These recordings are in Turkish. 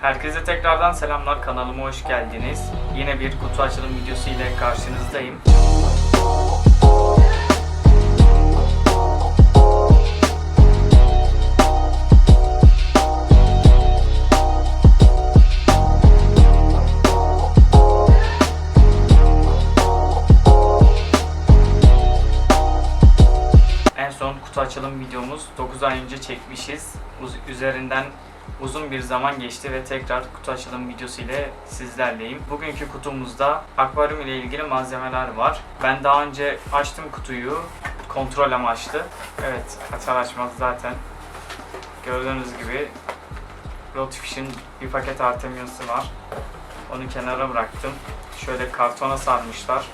Herkese tekrardan selamlar kanalıma hoş geldiniz. Yine bir kutu açılım videosu ile karşınızdayım. En son kutu açılım videomuz 9 ay önce çekmişiz. Üzerinden uzun bir zaman geçti ve tekrar kutu açılım videosu ile sizlerleyim. Bugünkü kutumuzda akvaryum ile ilgili malzemeler var. Ben daha önce açtım kutuyu kontrol amaçlı. Evet açar açmaz zaten gördüğünüz gibi Rotfish'in bir paket Artemia'sı var. Onu kenara bıraktım. Şöyle kartona sarmışlar.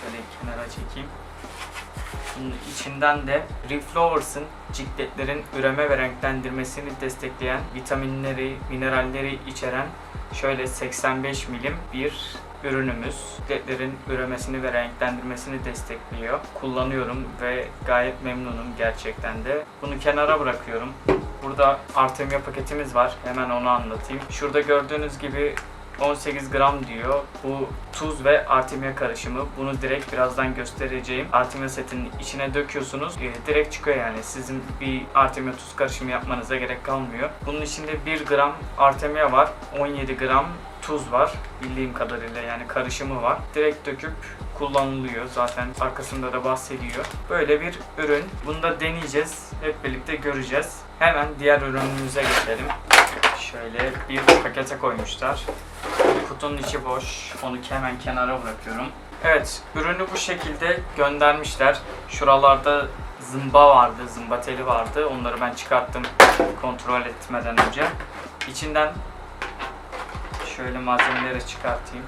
Şöyle kenara çekeyim. İçinden de Reflowers'ın cikletlerin üreme ve renklendirmesini destekleyen vitaminleri, mineralleri içeren şöyle 85 milim bir ürünümüz. Cikletlerin üremesini ve renklendirmesini destekliyor. Kullanıyorum ve gayet memnunum gerçekten de. Bunu kenara bırakıyorum. Burada Artemia paketimiz var. Hemen onu anlatayım. Şurada gördüğünüz gibi 18 gram diyor. Bu tuz ve artemia karışımı. Bunu direkt birazdan göstereceğim. Artemia setinin içine döküyorsunuz. Ee, direkt çıkıyor yani. Sizin bir artemia tuz karışımı yapmanıza gerek kalmıyor. Bunun içinde 1 gram artemia var. 17 gram tuz var. Bildiğim kadarıyla yani karışımı var. Direkt döküp kullanılıyor. Zaten arkasında da bahsediyor. Böyle bir ürün. Bunu da deneyeceğiz. Hep birlikte göreceğiz. Hemen diğer ürünümüze geçelim. Şöyle bir pakete koymuşlar. Kutunun içi boş. Onu hemen kenara bırakıyorum. Evet, ürünü bu şekilde göndermişler. Şuralarda zımba vardı, zımba teli vardı. Onları ben çıkarttım kontrol etmeden önce. İçinden şöyle malzemeleri çıkartayım.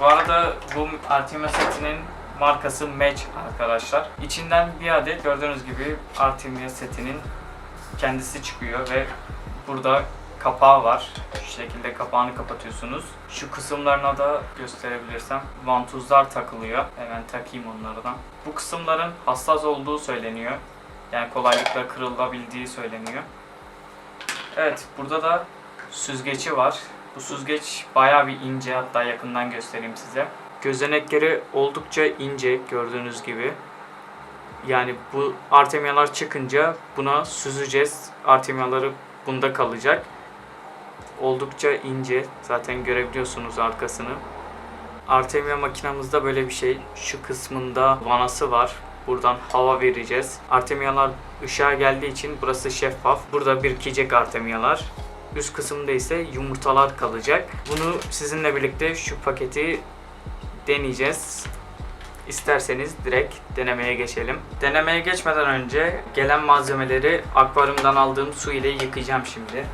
Bu arada bu Artemia setinin markası Match arkadaşlar. İçinden bir adet gördüğünüz gibi Artemia setinin kendisi çıkıyor ve burada kapağı var. Şu şekilde kapağını kapatıyorsunuz. Şu kısımlarına da gösterebilirsem vantuzlar takılıyor. Hemen takayım onlardan. Bu kısımların hassas olduğu söyleniyor. Yani kolaylıkla kırılabildiği söyleniyor. Evet burada da süzgeci var. Bu süzgeç bayağı bir ince hatta yakından göstereyim size. Gözenekleri oldukça ince gördüğünüz gibi. Yani bu artemyalar çıkınca buna süzeceğiz. Artemyaları bunda kalacak. Oldukça ince. Zaten görebiliyorsunuz arkasını. Artemia makinamızda böyle bir şey. Şu kısmında vanası var. Buradan hava vereceğiz. Artemyalar ışığa geldiği için burası şeffaf. Burada birikecek artemyalar. Üst kısımda ise yumurtalar kalacak. Bunu sizinle birlikte şu paketi deneyeceğiz. İsterseniz direkt denemeye geçelim. Denemeye geçmeden önce gelen malzemeleri akvaryumdan aldığım su ile yıkayacağım şimdi.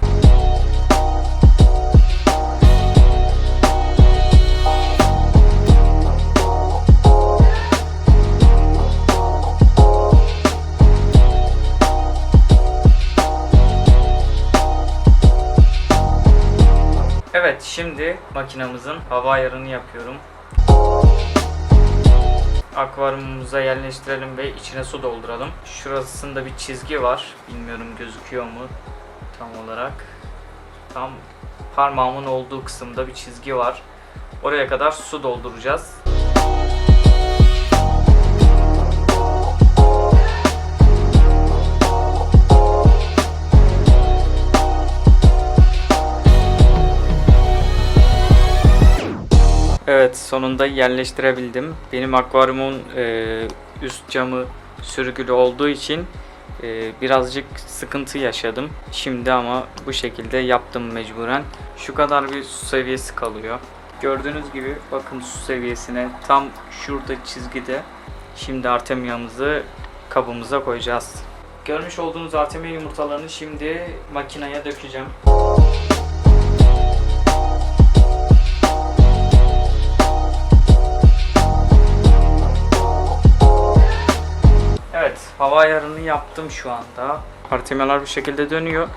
Evet şimdi makinamızın hava ayarını yapıyorum. Akvaryumumuza yerleştirelim ve içine su dolduralım. Şurasında bir çizgi var. Bilmiyorum gözüküyor mu tam olarak. Tam parmağımın olduğu kısımda bir çizgi var. Oraya kadar su dolduracağız. Sonunda yerleştirebildim. Benim akvaryumun e, üst camı sürgülü olduğu için e, birazcık sıkıntı yaşadım. Şimdi ama bu şekilde yaptım mecburen. Şu kadar bir su seviyesi kalıyor. Gördüğünüz gibi bakın su seviyesine tam şurada çizgide. Şimdi artemiyamızı kabımıza koyacağız. Görmüş olduğunuz artemia yumurtalarını şimdi makineye dökeceğim. Hava ayarını yaptım şu anda. Artemyalar bu şekilde dönüyor.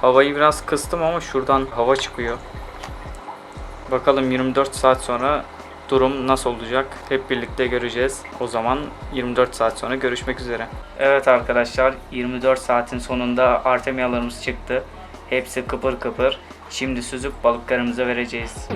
Havayı biraz kıstım ama şuradan hava çıkıyor. Bakalım 24 saat sonra durum nasıl olacak hep birlikte göreceğiz. O zaman 24 saat sonra görüşmek üzere. Evet arkadaşlar 24 saatin sonunda artemyalarımız çıktı. Hepsi kıpır kıpır. Şimdi süzüp balıklarımıza vereceğiz.